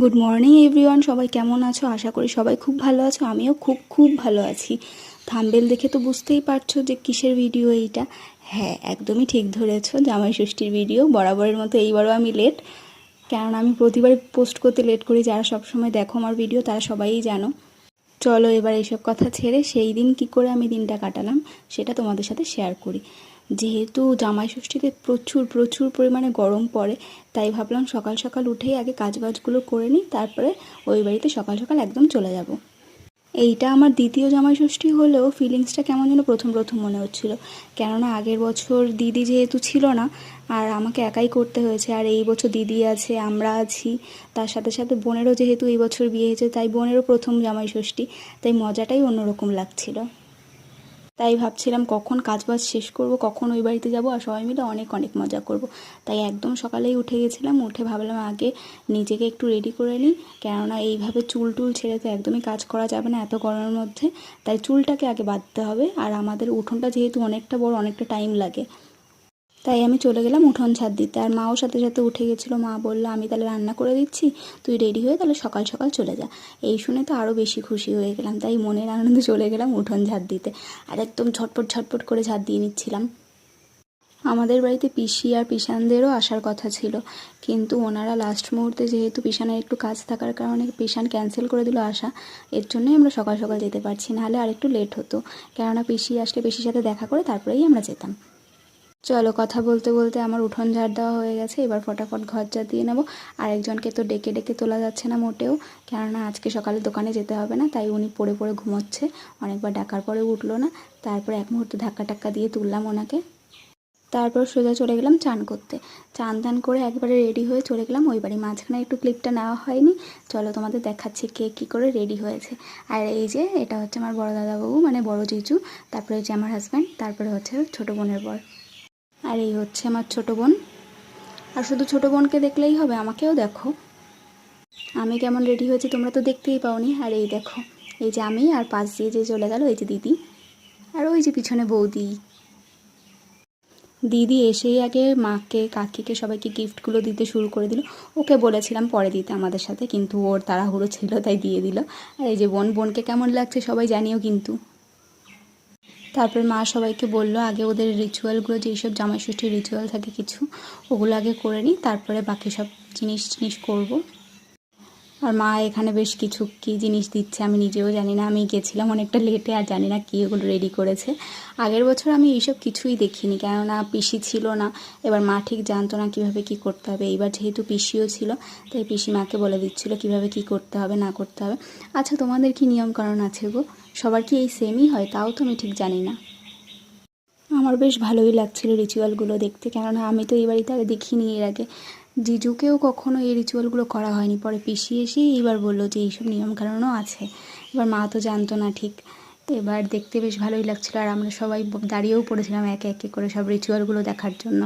Good morning everyone সবাই কেমন আছো? আশা করি সবাই খুব ভালো আছো। আমিও খুব খুব ভালো আছি। থাম্বেল দেখে তো বুঝতেই পারছ যে কিসের ভিডিও এইটা। হ্যাঁ একদমই ঠিক ধরেছো, জামাই ষষ্ঠীর ভিডিও বরাবরের মতো এইবারও আমি লেট কারণ আমি প্রতিবার পোস্ট করতে লেট করি। যারা সবসময় দেখো আমার ভিডিও তারা সবাই জানো। চলো এবার এইসব কথা ছেড়ে সেই দিন কি করে আমি দিনটা কাটালাম, সেটা তোমাদের সাথে শেয়ার করি। যেহেতু জামাই ষষ্ঠীতে প্রচুর প্রচুর পরিমাণে গরম পড়ে, তাই ভাবলাম সকাল সকাল উঠেই আগে কাজবাজগুলো করে নিই, তারপরে ওই বাড়িতে সকাল সকাল একদম চলে যাব। এইটা আমার দ্বিতীয় জামাই ষষ্ঠী হলেও ফিলিংসটা কেমন যেন প্রথম প্রথম মনে হচ্ছিল। কেননা আগের বছর দিদি যেহেতু ছিল না, আর আমাকে একাই করতে হয়েছে, আর এই বছর দিদি আছে, আমরা আছি, তার সাথে সাথে বোনেরও যেহেতু এই বছর বিয়ে হয়েছে, তাই বোনেরও প্রথম জামাই ষষ্ঠী, তাই মজাটাই অন্যরকম লাগছিল। তাই ভাবছিলাম কখন কাজ বাজ শেষ করব, কখন ওই বাড়িতে যাব আর সবাই মিলে অনেক অনেক মজা করব। তাই একদম সকালেই উঠে গেছিলাম, উঠে ভাবলাম আগে নিজেকে একটু রেডি করে নিই। কেননা এইভাবে চুল টুল ছেড়ে তো একদমই কাজ করা যাবে না এত গরমের মধ্যে। তাই চুলটাকে আগে বাঁধতে হবে আর আমাদের উঠোনটা যেহেতু অনেকটা বড়, অনেকটা টাইম লাগে। তাই আমি চলে গেলাম উঠোন ছাদ দিতে। আর মাও সাথে সাথে উঠে গেছিল। মা বলল, আমি তাহলে রান্না করে দিচ্ছি, তুই রেডি হয়ে তাহলে সকাল সকাল চলে যা। এই শুনে তো আরও বেশি খুশি হয়ে গেলাম। তাই মনের আনন্দে চলে গেলাম উঠোন ঝাড় দিতে। আর একদম ঝটপট ঝটপট করে ঝাড় দিয়ে নিচ্ছিলাম। আমাদের বাড়িতে পিসি আর পিসানদেরও আসার কথা ছিল। কিন্তু ওনারা লাস্ট মুহূর্তে যেহেতু পিসানের একটু কাজ থাকার কারণে পিসান ক্যান্সেল করে দিল আসা এর জন্যই আমরা সকাল সকাল যেতে পারছি। নাহলে আর একটু লেট হতো। কেননা পিসি আসলে পিসির সাথে দেখা করে তারপরেই আমরা যেতাম। চলো কথা বলতে বলতে আমার উঠোন ঝাড় দেওয়া হয়ে গেছে, এবার ফটাফট ঘর ঝাড় দিয়ে নেব। আরেকজনকে তো ডেকে ডেকে তোলা যাচ্ছে না মোটেও, কেননা আজকে সকালে দোকানে যেতে হবে না, তাই উনি পড়ে পড়ে ঘুমোচ্ছে, অনেকবার ডাকার পরে উঠল না, তারপর এক মুহূর্তে ধাক্কা টাক্কা দিয়ে তুললাম ওনাকে। তারপর সোজা চলে গেলাম চান করতে। চান টান করে একবারে রেডি হয়ে চলে গেলাম, ওই বাড়ি মাঝখানে একটু ক্লিপটা নেওয়া হয়নি, চলো তোমাদের দেখাচ্ছি কে কী করে রেডি হয়েছে। আর এই যে, এটা হচ্ছে আমার বড় দাদাবাবু মানে বড় জিজু, তারপরে হচ্ছে আমার হাজব্যান্ড তারপরে হচ্ছে ছোটো বোনের বর। আর এই হচ্ছে আমার ছোট বোন। আর শুধু ছোট বোনকে দেখলেই হবে, আমাকেও দেখো। আমি কেমন রেডি হয়েছি তোমরা তো দেখতেই পাওনি। আর এই দেখো, এই যে আমি আর পাশ দিয়ে যে চলে গেল, এই যে দিদি। আর ওই যে পিছনে বৌদি। দিদি এসেই আগে মাকে, কাকিকে, সবাইকে গিফটগুলো দিতে শুরু করে দিল। ওকে বলেছিলাম পরে দিতে আমাদের সাথে, কিন্তু ওর তাড়াহুড়ো ছিল, তাই দিয়ে দিল। আর এই যে বোন, বোনকে কেমন লাগছে সবাই জানিও কিন্তু। তারপর মা সবাইকে বলল, আগে ওদের রিচুয়ালগুলো যেসব জামাই ষষ্ঠীর রিচুয়াল থাকে কিছু, ওগুলো আগে করে নিই তারপরে বাকি সব জিনিস জিনিস করব। আর মা এখানে বেশ কিছু কী জিনিস দিচ্ছে আমি নিজেও জানি না। আমি গেছিলাম অনেকটা লেটে আর জানি না কী ওগুলো রেডি করেছে। আগের বছর আমি এইসব কিছুই দেখিনি কেননা পিসি ছিল না। এবার মা ঠিক জানতো না কীভাবে কী করতে হবে। এইবার যেহেতু পিসিও ছিল, তাই পিসি মাকে বলে দিচ্ছিল কীভাবে কী করতে হবে, না করতে হবে। আচ্ছা তোমাদের কি নিয়মকানুন আছে গো? সবার কি এই সেমই হয়? তাও তো আমি ঠিক জানি না। আমার বেশ ভালোই লাগছিল রিচুয়ালগুলো দেখতে, কেননা আমি তো এই বাড়িতে আগে দেখিনি এর আগে। জিজুকেও কখনো এই রিচুয়ালগুলো করা হয়নি। পরে পিসি এসেই এইবার বলল যে এইসব নিয়মকানুনও আছে। এবার মা তো জানতো না ঠিক। এবার দেখতে বেশ ভালোই লাগছিল। আর আমরা সবাই দাঁড়িয়েও পড়েছিলাম একে একে করে সব রিচুয়ালগুলো দেখার জন্য।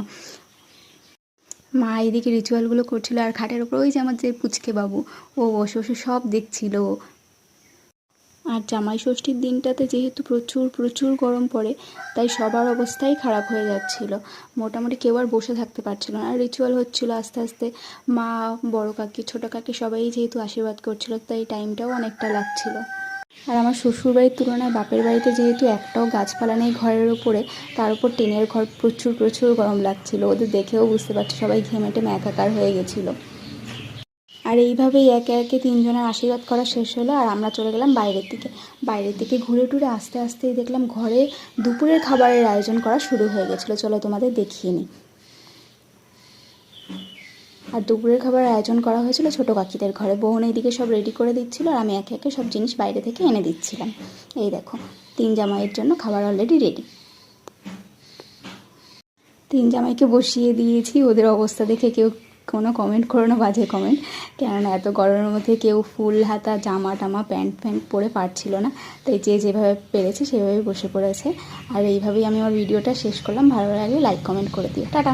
মা এদিকে রিচুয়ালগুলো করছিল আর খাটের ওপর ওই যে আমার যে পুচকে বাবু, ও বসে বসে সব দেখছিল। আর জামাই ষষ্ঠীর দিনটাতে যেহেতু প্রচুর প্রচুর গরম পড়ে, তাই সবার অবস্থাই খারাপ হয়ে যাচ্ছিল। মোটামুটি কেউ আর বসে থাকতে পারছিল না। আর রিচুয়াল হচ্ছিল আস্তে আস্তে মা, বড় কাকি, ছোটো কাকি সবাই যেহেতু আশীর্বাদ করছিল, তাই টাইমটাও অনেকটা লাগছিল। আর আমার শ্বশুরবাড়ির তুলনায় বাপের বাড়িতে যেহেতু একটাও গাছপালা নেই ঘরের ওপরে তার উপর টিনের ঘর প্রচুর প্রচুর গরম লাগছিল। ওদের দেখেও বুঝতে পারছি, সবাই ঘেমে টেমে একাকার হয়ে গেছিল। আর এইভাবেই একে একে তিনজনের আশীর্বাদ করা শেষ হলো, আর আমরা চলে গেলাম বাইরের দিকে। বাইরের দিকে ঘুরে টুরে আস্তে আস্তেই দেখলাম ঘরে দুপুরের খাবারের আয়োজন করা শুরু হয়ে গেছিল। চলো তোমাদের দেখিয়ে নিই। আর দুপুরের খাবারের আয়োজন করা হয়েছিল ছোটো কাকিদের ঘরে। বোন এইদিকে সব রেডি করে দিচ্ছিল আর আমি একে একে সব জিনিস বাইরে থেকে এনে দিচ্ছিলাম। এই দেখো, তিন জামাইয়ের জন্য খাবার অলরেডি রেডি তিন জামাইকে বসিয়ে দিয়েছি, ওদের অবস্থা দেখে কেউ কোনো কমেন্ট করো না, বাজে কমেন্ট কেননা এত গরমের মধ্যে কেউ ফুল হাতা, জামা টামা, প্যান্ট প্যান্ট পরে পারছিল না। তাই যে যেভাবে পেরেছে সেভাবেই বসে পড়েছে। আর এইভাবেই আমি আমার ভিডিওটা শেষ করলাম। ভালো লাগলে লাইক কমেন্ট করে দিও। টাটা!